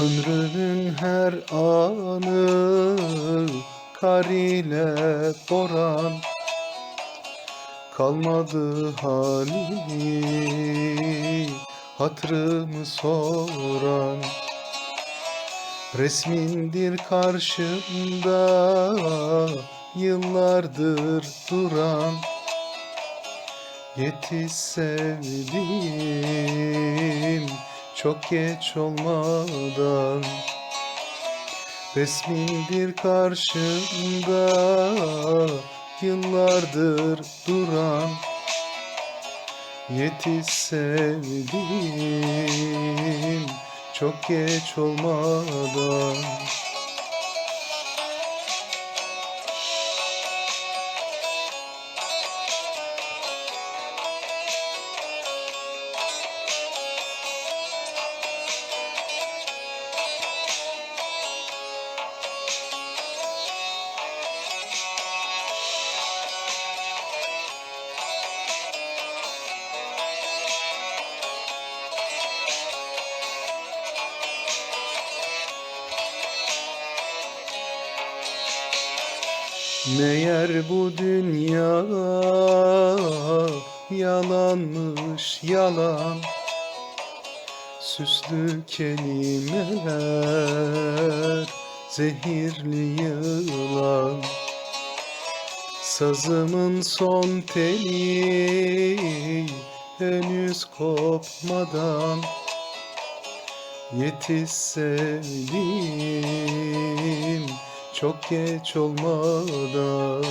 Ömrümün her anı kar ile boran. Kalmadı halimi hatırımı soran. Resmindir karşımda yıllardır duran. Yetiş sevdiğim çok geç olmadan Resmindir karşımda yıllardır duran Yetiş sevdiğim çok geç olmadan Meğer bu dünya yalanmış yalan. Süslü kelimeler zehirli yılan. Sazımın son teli henüz kopmadan. Yetiş sevdiğim çok geç olmadan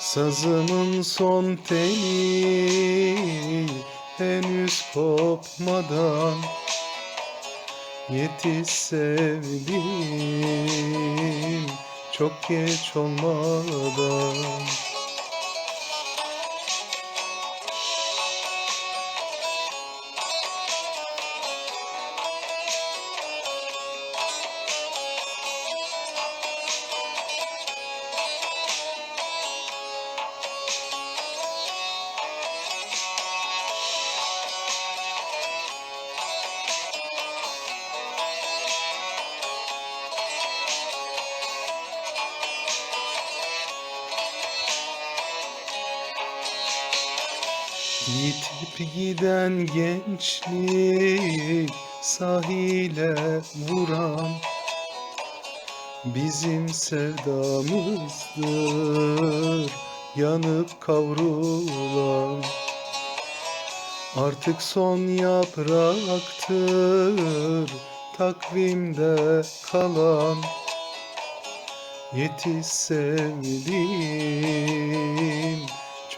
Sazımın son teli henüz kopmadan Yetiş sevdiğim çok geç olmadan Yitip giden gençlik sahile vuran Bizim sevdamızdır yanıp kavrulan. Artık son yapraktır takvimde kalan. Yetiş sevdiğim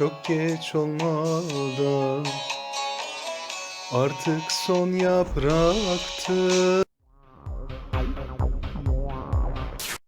çok geç olmadan Artık son yapraktır